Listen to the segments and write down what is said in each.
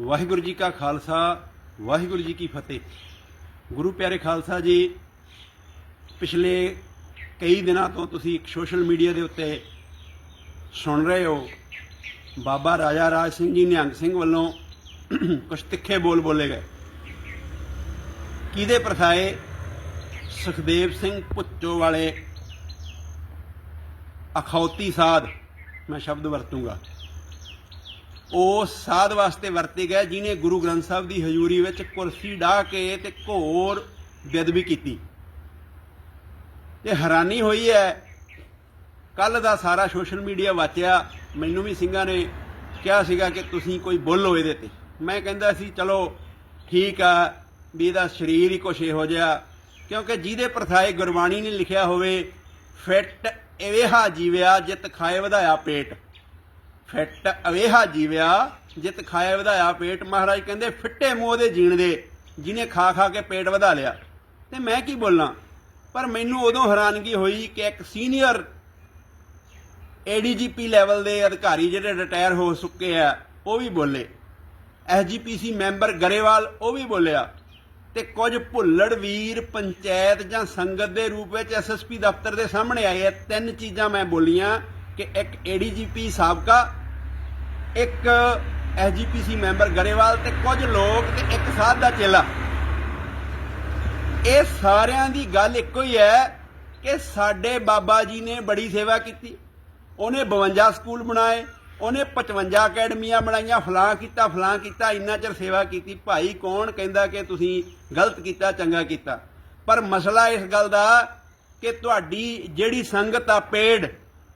ਵਾਹਿਗੁਰੂ ਜੀ ਕਾ ਖਾਲਸਾ, ਵਾਹਿਗੁਰੂ ਜੀ ਕੀ ਫਤਿਹ। ਗੁਰੂ ਪਿਆਰੇ ਖਾਲਸਾ ਜੀ, ਪਿਛਲੇ ਕਈ ਦਿਨਾਂ ਤੋਂ ਤੁਸੀਂ ਇੱਕ ਸੋਸ਼ਲ ਮੀਡੀਆ ਦੇ ਉੱਤੇ ਸੁਣ ਰਹੇ ਹੋ। ਬਾਬਾ ਰਾਜਾ ਰਾਜ ਸਿੰਘ ਜੀ ਨਿਹੰਗ ਸਿੰਘ ਵੱਲੋਂ ਕੁਝ ਤਿੱਖੇ ਬੋਲ ਬੋਲੇ ਗਏ। ਕਿਹਦੇ ਪ੍ਰਥਾਏ ਸੁਖਦੇਵ ਸਿੰਘ ਪੁੱਚੋ ਵਾਲੇ ਅਖੌਤੀ ਸਾਧ, ਮੈਂ ਸ਼ਬਦ ਵਰਤੂੰਗਾ। ਉਹ ਸਾਧ ਵਾਸਤੇ ਵਰਤੇ ਗਏ, ਜਿਨੇ ਗੁਰੂ ਗ੍ਰੰਥ ਸਾਹਿਬ ਦੀ ਹਜ਼ੂਰੀ ਵਿੱਚ ਕੁਰਸੀ ਢਾ ਕੇ ਤੇ ਘੋਰ ਬੇਅਦਬੀ ਕੀਤੀ। ਤੇ ਹੈਰਾਨੀ ਹੋਈ ਹੈ। ਕੱਲ ਦਾ ਸਾਰਾ ਸੋਸ਼ਲ ਮੀਡੀਆ ਵਾਚਿਆ, ਮੈਨੂੰ ਵੀ ਸਿੰਘਾਂ ਨੇ ਕਿਹਾ ਸੀਗਾ ਕਿ ਤੁਸੀਂ ਕੋਈ ਬੋਲੋ ਇਹਦੇ ਤੇ ਮੈਂ ਕਹਿੰਦਾ ਸੀ, ਚਲੋ, ਠੀਕ ਆ, ਵੀ ਇਹਦਾ ਸਰੀਰ ਹੀ ਕੁਛ ਇਹੋ ਜਿਹਾ, ਕਿਉਂਕਿ ਜਿਹਦੇ ਪ੍ਰਥਾਏ ਗੁਰਬਾਣੀ ਨੇ ਲਿਖਿਆ ਹੋਵੇ, ਫਿੱਟ ਇਵੇਹਾ ਜੀਵਿਆ, ਜਿਤ ਖਾਏ ਵਧਾਇਆ ਪੇਟ। ਫਿੱਟ ਅਵੇਹਾ ਜੀਵਿਆ, ਜਿਤ ਖਾਏ ਵਧਾਇਆ ਪੇਟ। ਮਹਾਰਾਜ ਕਹਿੰਦੇ, ਫਿੱਟੇ ਮੂੰਹ ਦੇ ਜੀਣ ਦੇ, ਜਿਹਨੇ ਖਾ ਖਾ ਕੇ ਪੇਟ ਵਧਾ ਲਿਆ। ਤੇ ਮੈਂ ਕੀ ਬੋਲਾਂ? ਪਰ ਮੈਨੂੰ ਉਦੋਂ ਹੈਰਾਨਗੀ ਹੋਈ ਕਿ ਇੱਕ ਸੀਨੀਅਰ ਏਡੀਜੀਪੀ ਲੈਵਲ ਦੇ ਅਧਿਕਾਰੀ ਜਿਹੜੇ ਰਿਟਾਇਰ ਹੋ ਚੁੱਕੇ ਆ, ਉਹ ਵੀ ਬੋਲੇ। ਐਸਜੀਪੀਸੀ ਮੈਂਬਰ ਗਰੇਵਾਲ, ਉਹ ਵੀ ਬੋਲਿਆ। ਤੇ ਕੁਝ ਭੁੱਲੜ ਵੀਰ ਪੰਚਾਇਤ ਜਾਂ ਸੰਗਤ ਦੇ ਰੂਪ ਵਿੱਚ ਐਸਐਸਪੀ ਦਫ਼ਤਰ ਦੇ ਸਾਹਮਣੇ ਆਏ ਆ, ਤਿੰਨ ਚੀਜ਼ਾਂ ਮੈਂ ਬੋਲੀਆਂ। ਕਿ ਇੱਕ ਏਡੀਜੀਪੀ ਸਾਬਕਾ, ਇੱਕ ਐਸਜੀਪੀਸੀ ਮੈਂਬਰ ਗਰੇਵਾਲ ਤੇ ਕੁਝ ਲੋਕ ਤੇ ਇੱਕ ਸਾਧ ਦਾ ਚੇਲਾ। ਇਹ ਸਾਰਿਆਂ ਦੀ ਗੱਲ ਇੱਕੋ ਹੀ ਹੈ ਕਿ ਸਾਡੇ ਬਾਬਾ ਜੀ ਨੇ ਬੜੀ ਸੇਵਾ ਕੀਤੀ। ਉਹਨੇ 52 ਸਕੂਲ ਬਣਾਏ, ਉਹਨੇ 55 ਅਕੈਡਮੀਆਂ ਬਣਾਈਆਂ ਫਲਾਂ ਕੀਤਾ ਫਲਾਂ ਕੀਤਾ, ਇੰਨਾ ਚਿਰ ਸੇਵਾ ਕੀਤੀ। ਭਾਈ ਕੌਣ ਕਹਿੰਦਾ ਕਿ ਤੁਸੀਂ ਗਲਤ ਕੀਤਾ, ਚੰਗਾ ਕੀਤਾ? ਪਰ ਮਸਲਾ ਇਸ ਗੱਲ ਦਾ ਕਿ ਤੁਹਾਡੀ ਜਿਹੜੀ ਸੰਗਤ ਆ ਪੇੜ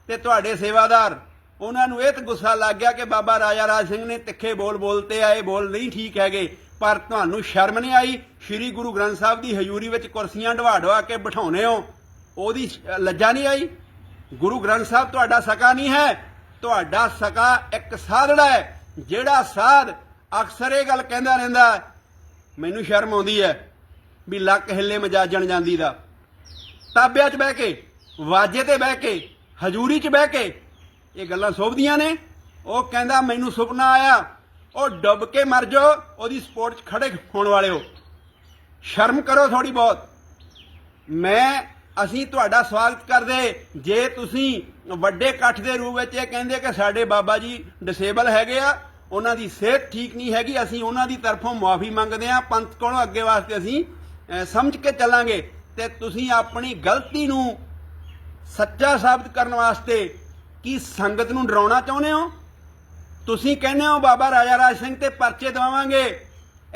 ਤੇ ਤੁਹਾਡੇ ਸੇਵਾਦਾਰ, ਉਹਨਾਂ ਨੂੰ ਇਹ ਤਾਂ ਗੁੱਸਾ ਲੱਗ ਗਿਆ ਕਿ ਬਾਬਾ ਰਾਜਾ ਰਾਜ ਸਿੰਘ ਨੇ ਤਿੱਖੇ ਬੋਲ ਬੋਲਤੇ ਆਏ, ਬੋਲ ਨਹੀਂ ਠੀਕ ਹੈਗੇ, ਪਰ ਤੁਹਾਨੂੰ ਸ਼ਰਮ ਨਹੀਂ ਆਈ? ਸ੍ਰੀ ਗੁਰੂ ਗ੍ਰੰਥ ਸਾਹਿਬ ਦੀ ਹਜ਼ੂਰੀ ਵਿੱਚ ਕੁਰਸੀਆਂ ਢਵਾ ਢਵਾ ਕੇ ਬਿਠਾਉਨੇ ਹੋ, ਉਹਦੀ ਲੱਜਾ ਨਹੀਂ ਆਈ? ਗੁਰੂ ਗ੍ਰੰਥ ਸਾਹਿਬ, ਤੁਹਾਡਾ ਸਕਾ ਨਹੀਂ ਹੈ? ਤੁਹਾਡਾ ਸਕਾ ਇੱਕ ਸਾਧੜਾ ਹੈ, ਜਿਹੜਾ ਸਾਧ ਅਕਸਰ ਇਹ ਗੱਲ ਕਹਿੰਦਾ ਰਹਿੰਦਾ, ਮੈਨੂੰ ਸ਼ਰਮ ਆਉਂਦੀ ਹੈ ਵੀ ਲੱਕ ਹਿੱਲੇ ਮਜਾਜਣ ਜਾਂਦੀ ਦਾ। ਤਾਬਿਆਂ 'ਚ ਬਹਿ ਕੇ, ਵਾਜੇ ਤੇ ਬਹਿ ਕੇ ਹਜ਼ੂਰੀ 'ਚ ਬਹਿ ਕੇ ਇਹ ਗੱਲਾਂ ਸੋਭਦੀਆਂ ਨੇ। ਉਹ ਕਹਿੰਦਾ, ਮੈਨੂੰ ਸੁਪਨਾ ਆਇਆ। ਉਹ ਡੁੱਬ ਕੇ ਮਰ ਜਾਓ। ਉਹਦੀ ਸਪੋਰਟ 'ਚ ਖੜੇ ਹੋਣ ਵਾਲੇ ਹੋ। ਸ਼ਰਮ ਕਰੋ ਥੋੜੀ ਬਹੁਤ। ਮੈਂ, ਅਸੀਂ ਤੁਹਾਡਾ ਸਵਾਗਤ ਕਰਦੇ। ਜੇ ਤੁਸੀਂ ਵੱਡੇ ਇਕੱਠ ਦੇ ਰੂਪ ਵਿੱਚ ਇਹ ਕਹਿੰਦੇ ਕਿ ਸਾਡੇ ਬਾਬਾ ਜੀ ਡਿਸੇਬਲ ਹੈਗੇ ਆ, ਉਹਨਾਂ ਦੀ ਸਿਹਤ ਠੀਕ ਨਹੀਂ ਹੈਗੀ, ਅਸੀਂ ਉਹਨਾਂ ਦੀ ਤਰਫੋਂ ਮਾਫੀ ਮੰਗਦੇ ਆ ਪੰਥ ਕੋਲੋਂ ਅੱਗੇ ਵਾਸਤੇ ਅਸੀਂ ਸਮਝ ਕੇ ਚੱਲਾਂਗੇ ਤੇ ਤੁਸੀਂ ਆਪਣੀ ਗਲਤੀ ਨੂੰ ਸੱਚਾ ਸਾਬਤ ਕਰਨ ਵਾਸਤੇ ਕੀ ਸੰਗਤ ਨੂੰ ਡਰਾਉਣਾ ਚਾਹੁੰਦੇ ਹੋ? ਤੁਸੀਂ ਕਹਿੰਦੇ ਹੋ, ਬਾਬਾ ਰਾਜਾ ਰਾਜ ਸਿੰਘ ਤੇ ਪਰਚੇ ਦਵਾਵਾਂਗੇ।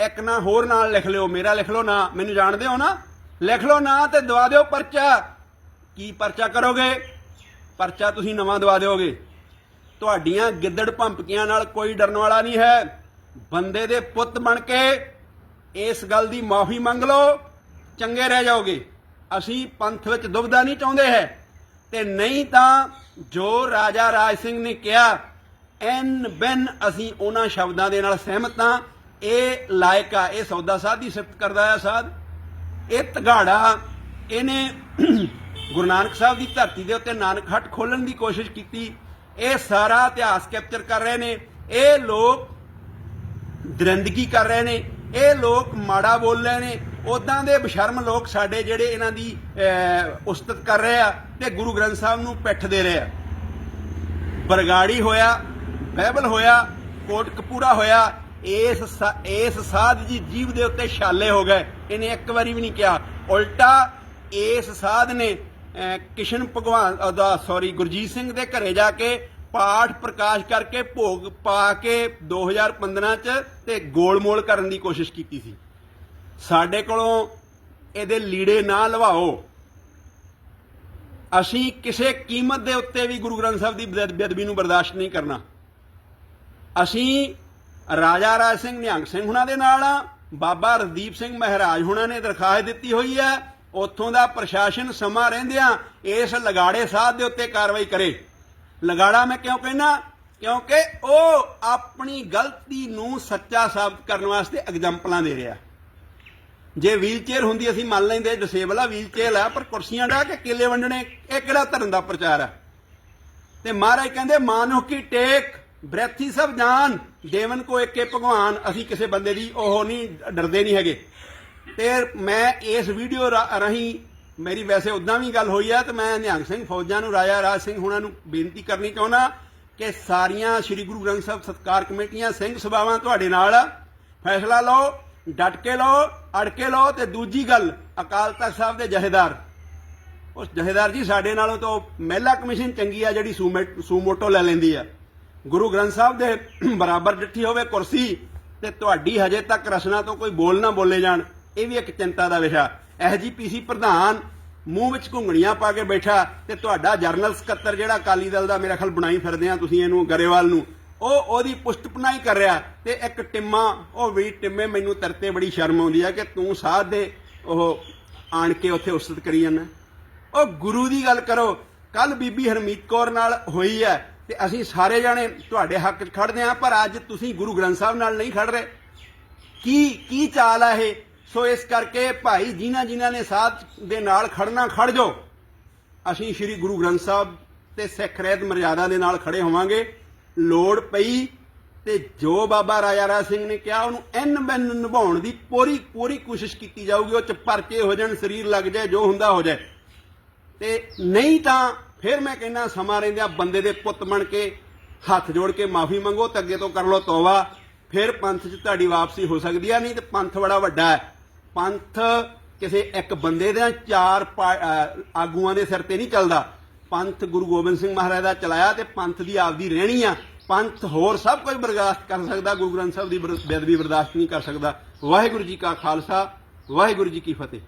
ਇੱਕ ਨਾ ਹੋਰ ਨਾਲ ਲਿਖ ਲਿਓ, ਮੇਰਾ ਲਿਖ ਲਓ ਨਾ, ਮੈਨੂੰ ਜਾਣਦੇ ਹੋ ਨਾ? ਲਿਖ ਲਓ ਨਾ ਤੇ ਦਵਾ ਦਿਓ ਪਰਚਾ। ਕੀ ਪਰਚਾ ਕਰੋਗੇ? ਪਰਚਾ ਤੁਸੀਂ ਨਵਾਂ ਦਵਾ ਦਿਓਗੇ। ਤੁਹਾਡੀਆਂ ਗਿੱਦੜ ਭੰਪਕੀਆਂ ਨਾਲ ਕੋਈ ਡਰਨ ਵਾਲਾ ਨਹੀਂ ਹੈ। ਬੰਦੇ ਦੇ ਪੁੱਤ ਬਣ ਕੇ ਇਸ ਗੱਲ ਦੀ ਮਾਫੀ ਮੰਗ ਲਓ, ਚੰਗੇ ਰਹਿ ਜਾਓਗੇ। ਅਸੀਂ ਪੰਥ ਵਿੱਚ ਦੁਬਦਾ ਨਹੀਂ ਚਾਹੁੰਦੇ ਹੈ। ਤੇ ਨਹੀਂ ਤਾਂ ਜੋ ਰਾਜਾ ਰਾਜ ਸਿੰਘ ਨੇ ਕਿਹਾ, ਐਨ ਬੈਨ ਅਸੀਂ ਉਹਨਾਂ ਸ਼ਬਦਾਂ ਦੇ ਨਾਲ ਸਹਿਮਤ ਹਾਂ, ਇਹ ਲਾਇਕ ਆ, ਇਹ ਸੌਦਾ ਸਾਧ ਦੀ ਸਿਫਤ ਕਰਦਾ ਆ ਸਾਧ। ਇਹ ਤਗਾੜਾ ਇਹਨੇ ਗੁਰੂ ਨਾਨਕ ਸਾਹਿਬ ਦੀ ਧਰਤੀ ਦੇ ਉੱਤੇ ਨਾਨਕ ਹੱਟ ਖੋਲਣ ਦੀ ਕੋਸ਼ਿਸ਼ ਕੀਤੀ। ਇਹ ਸਾਰਾ ਇਤਿਹਾਸ ਕੈਪਚਰ ਕਰ ਰਹੇ ਨੇ। ਇਹ ਲੋਕ ਦਰਿੰਦਗੀ ਕਰ ਰਹੇ ਨੇ। ਇਹ ਲੋਕ ਮਾੜਾ ਬੋਲ ਰਹੇ ਨੇ। ਉਦਾਂ ਦੇ ਬਸ਼ਰਮ ਲੋਕ ਸਾਡੇ ਜਿਹੜੇ ਇਹਨਾਂ ਦੀ ਅਹ, ਉਸਤਤ ਕਰ ਰਹੇ ਆ ਤੇ ਗੁਰੂ ਗ੍ਰੰਥ ਸਾਹਿਬ ਨੂੰ ਪਿੱਠ ਦੇ ਰਹੇ ਆ। ਬਰਗਾੜੀ ਹੋਇਆ ਬਾਈਬਲ ਹੋਇਆ ਕੋਟ ਕਪੂਰਾ ਹੋਇਆ ਇਸ ਇਸ ਸਾਧ ਜੀ ਜੀਵ ਦੇ ਉੱਤੇ ਛਾਲੇ ਹੋ ਗਏ। ਇਹਨੇ ਇੱਕ ਵਾਰੀ ਵੀ ਨਹੀਂ ਕਿਹਾ। ਉਲਟਾ ਇਸ ਸਾਧ ਨੇ ਕਿਸ਼ਨ ਭਗਵਾਨ ਉਹਦਾ ਸੌਰੀ ਗੁਰਜੀਤ ਸਿੰਘ ਦੇ ਘਰੇ ਜਾ ਕੇ ਪਾਠ ਪ੍ਰਕਾਸ਼ ਕਰਕੇ ਭੋਗ ਪਾ ਕੇ 2015 ਚ ਤੇ ਗੋਲਮੋਲ ਕਰਨ ਦੀ ਕੋਸ਼ਿਸ਼ ਕੀਤੀ ਸੀ। ਸਾਡੇ ਕੋਲੋਂ ਇਹਦੇ ਲੀੜੇ ਨਾ ਲਵਾਓ। ਅਸੀਂ ਕਿਸੇ ਕੀਮਤ ਦੇ ਉੱਤੇ ਵੀ ਗੁਰੂ ਗ੍ਰੰਥ ਸਾਹਿਬ ਦੀ ਬੇਅਦਬੀ ਨੂੰ ਬਰਦਾਸ਼ਤ ਨਹੀਂ ਕਰਨਾ। ਅਸੀਂ ਰਾਜਾ ਰਾਜ ਸਿੰਘ ਨਿਹੰਗ ਸਿੰਘ ਹੁਣਾਂ ਦੇ ਨਾਲ ਆ, ਬਾਬਾ ਰਦੀਪ ਸਿੰਘ ਮਹਾਰਾਜ ਹੁਣਾਂ ਨੇ ਦਰਖਾਸਤ ਦਿੱਤੀ ਹੋਈ ਹੈ, ਉੱਥੋਂ ਦਾ ਪ੍ਰਸ਼ਾਸਨ ਸਮਾਂ ਰਹਿੰਦਿਆਂ ਇਸ ਲਗਾੜੇ ਸਾਧ ਦੇ ਉੱਤੇ ਕਾਰਵਾਈ ਕਰੇ। ਲਗਾੜਾ ਮੈਂ ਕਿਉਂ ਕਹਿਣਾ ਕਿਉਂਕਿ ਉਹ ਆਪਣੀ ਗਲਤੀ ਨੂੰ ਸੱਚਾ ਸਾਬਤ ਕਰਨ ਵਾਸਤੇ ਐਗਜ਼ਾਮਪਲਾਂ ਦੇ ਰਿਹਾ। ਜੇ ਵੀਲਚੇਅਰ ਹੁੰਦੀ, ਅਸੀਂ ਮੰਨ ਲੈਂਦੇ ਡਿਸੇਬਲ ਆ ਵੀਲਚੇਅਰ ਆ, ਪਰ ਕੁਰਸੀਆਂ ਢਾ ਕੇ ਕੇਲੇ ਵੰਡਣੇ, ਇਹ ਕਿਹੜਾ ਧਰਮ ਦਾ ਪ੍ਰਚਾਰ ਆ? ਤੇ ਮਹਾਰਾਜ ਕਹਿੰਦੇ ਮਾਨੁਖ ਕੀ ਟੇਕ, ਬ੍ਰੈਥੀ ਸਭ ਜਾਨ, ਦੇਵਨ ਕੋ ਏਕੇ ਭਗਵਾਨ। ਅਸੀਂ ਕਿਸੇ ਬੰਦੇ ਦੀ ਉਹ ਨਹੀਂ, ਡਰਦੇ ਨਹੀਂ ਹੈਗੇ। ਤੇ ਮੈਂ ਇਸ ਵੀਡੀਓ ਰਾਹੀਂ ਮੇਰੀ ਵੈਸੇ ਉਦਾਂ ਵੀ ਗੱਲ ਹੋਈ ਆ, ਤੇ ਮੈਂ ਨਿਹੰਗ ਸਿੰਘ ਫੌਜਾਂ ਨੂੰ, ਰਾਜਾ ਰਾਜ ਸਿੰਘ ਹੁਣਾਂ ਨੂੰ ਬੇਨਤੀ ਕਰਨੀ ਚਾਹੁੰਦਾ ਕਿ ਸਾਰੀਆਂ ਸ੍ਰੀ ਗੁਰੂ ਗ੍ਰੰਥ ਸਾਹਿਬ ਸਤਕਾਰ ਕਮੇਟੀਆਂ, ਸਿੰਘ ਸਭਾਵਾਂ ਤੁਹਾਡੇ ਨਾਲ ਫੈਸਲਾ ਲਓ। ਡਟ ਕੇ ਲਓ, ਅੜ ਕੇ ਲਓ ਤੇ ਦੂਜੀ ਗੱਲ, ਅਕਾਲ ਤਖਤ ਸਾਹਿਬ ਦੇ ਜਹੇਦਾਰ। ਉਸ ਜਹੇਦਾਰ ਜੀ ਸਾਡੇ ਨਾਲੋਂ ਤਾਂ ਮਹਿਲਾ ਕਮਿਸ਼ਨ ਚੰਗੀ ਆ ਜਿਹੜੀ ਸੂਮੇ- ਸੂਮੋਟੋ ਲੈ ਲੈਂਦੀ ਆ। ਗੁਰੂ ਗ੍ਰੰਥ ਸਾਹਿਬ ਦੇ ਬਰਾਬਰ ਡਿੱਠੀ ਹੋਵੇ ਕੁਰਸੀ ਤੇ ਤੁਹਾਡੀ ਹਜੇ ਤੱਕ ਰਸਨਾ ਤੋਂ ਕੋਈ ਬੋਲ ਨਾ ਬੋਲੇ ਜਾਣ, ਇਹ ਵੀ ਇੱਕ ਚਿੰਤਾ ਦਾ ਵਿਸ਼ਾ। ਐਸਜੀਪੀਸੀ ਪ੍ਰਧਾਨ ਮੂੰਹ ਵਿੱਚ ਘੁੰਗਣੀਆਂ ਪਾ ਕੇ ਬੈਠਾ ਤੇ ਤੁਹਾਡਾ ਜਰਨਲ ਸਕੱਤਰ ਜਿਹੜਾ ਅਕਾਲੀ ਦਲ ਦਾ ਮੇਰਾ ਖਿਆਲ ਬਣਾਈ ਫਿਰਦੇ ਆ ਤੁਸੀਂ ਇਹਨੂੰ ਗਰੇਵਾਲ ਨੂੰ ਉਹ ਉਹਦੀ ਪੁਸ਼ਟਪਨਾਈ ਕਰ ਰਿਹਾ ਤੇ ਇੱਕ ਟਿੰਮਾ, ਉਹ ਵੀ ਟਿੰਮੇ ਮੈਨੂੰ ਤਰਤੇ ਬੜੀ ਸ਼ਰਮ ਆਉਂਦੀ ਆ ਕਿ ਤੂੰ ਸਾਧ ਦੇ, ਉਹ ਆਣ ਕੇ ਉੱਥੇ ਉਸਤ ਕਰੀ ਜਾਂਦਾ। ਉਹ ਗੁਰੂ ਦੀ ਗੱਲ ਕਰੋ, ਕੱਲ ਬੀਬੀ ਹਰਮੀਤ ਕੌਰ ਨਾਲ ਹੋਈ ਹੈ ਤੇ ਅਸੀਂ ਸਾਰੇ ਜਾਣੇ ਤੁਹਾਡੇ ਹੱਕ 'ਚ ਖੜਦੇ ਆਂ ਪਰ ਅੱਜ ਤੁਸੀਂ ਗੁਰੂ ਗ੍ਰੰਥ ਸਾਹਿਬ ਨਾਲ ਨਹੀਂ ਖੜ ਰਹੇ। ਕੀ ਕੀ ਚਾਲ ਆ ਇਹ? ਸੋ ਇਸ ਕਰਕੇ ਭਾਈ ਜਿਨ੍ਹਾਂ ਜਿਨ੍ਹਾਂ ਨੇ ਸਾਥ ਦੇ ਨਾਲ ਖੜਨਾ ਖੜ ਜਾਓ। ਅਸੀਂ ਸ੍ਰੀ ਗੁਰੂ ਗ੍ਰੰਥ ਸਾਹਿਬ ਤੇ ਸਿੱਖ ਰਹਿਤ ਮਰਜ਼ਾਦਾ ਦੇ ਨਾਲ ਖੜੇ ਹੋਵਾਂਗੇ। ਲੋੜ ਪਈ ਤੇ ਜੋ ਬਾਬਾ ਰਾਜਾ ਰਾਜ ਸਿੰਘ ਨੇ ਕਿਹਾ, ਉਹਨੂੰ ਐਨ ਬੈਨ ਨਿਭਾਉਣ ਦੀ ਪੂਰੀ ਪੂਰੀ ਕੋਸ਼ਿਸ਼ ਕੀਤੀ ਜਾਊਗੀ, ਉਹ ਚ ਪਰਚੇ ਹੋ ਜਾਣ ਸਰੀਰ ਲੱਗ ਜਾਏ, ਜੋ ਹੁੰਦਾ ਹੋ ਜਾਏ। ਤੇ ਨਹੀਂ ਤਾਂ ਫਿਰ ਮੈਂ ਕਹਿੰਦਾ, ਸਮਾਂ ਰਹਿੰਦਿਆਂ ਬੰਦੇ ਦੇ ਪੁੱਤ ਬਣ ਕੇ ਹੱਥ ਜੋੜ ਕੇ ਮਾਫੀ ਮੰਗੋ ਤੇ ਅੱਗੇ ਤੋਂ ਕਰ ਲਓ ਤੌਬਾ, ਫਿਰ ਪੰਥ 'ਚ ਤੁਹਾਡੀ ਵਾਪਸੀ ਹੋ ਸਕਦੀ ਆ, ਨਹੀਂ ਤੇ ਪੰਥ ਬੜਾ ਵੱਡਾ ਹੈ। ਪੰਥ ਕਿਸੇ ਇੱਕ ਬੰਦੇ ਦੇ ਚਾਰ ਆਗੂਆਂ ਦੇ ਸਿਰ ਤੇ ਨਹੀਂ ਚੱਲਦਾ। ਪੰਥ ਗੁਰੂ ਗੋਬਿੰਦ ਸਿੰਘ ਮਹਾਰਾਜ ਦਾ ਚਲਾਇਆ ਤੇ ਪੰਥ ਦੀ ਆਪਦੀ ਰਹਿਣੀ ਆ। ਪੰਥ ਹੋਰ ਸਭ ਕੁਝ ਬਰਦਾਸ਼ਤ ਕਰ ਸਕਦਾ, ਗੁਰੂ ਗ੍ਰੰਥ ਸਾਹਿਬ ਦੀ ਬਰ- ਬੇਅਦਬੀ ਬਰਦਾਸ਼ਤ ਨਹੀਂ ਕਰ ਸਕਦਾ। ਵਾਹਿਗੁਰੂ ਜੀ ਕਾ ਖਾਲਸਾ, ਵਾਹਿਗੁਰੂ ਜੀ ਕੀ ਫਤਿਹ।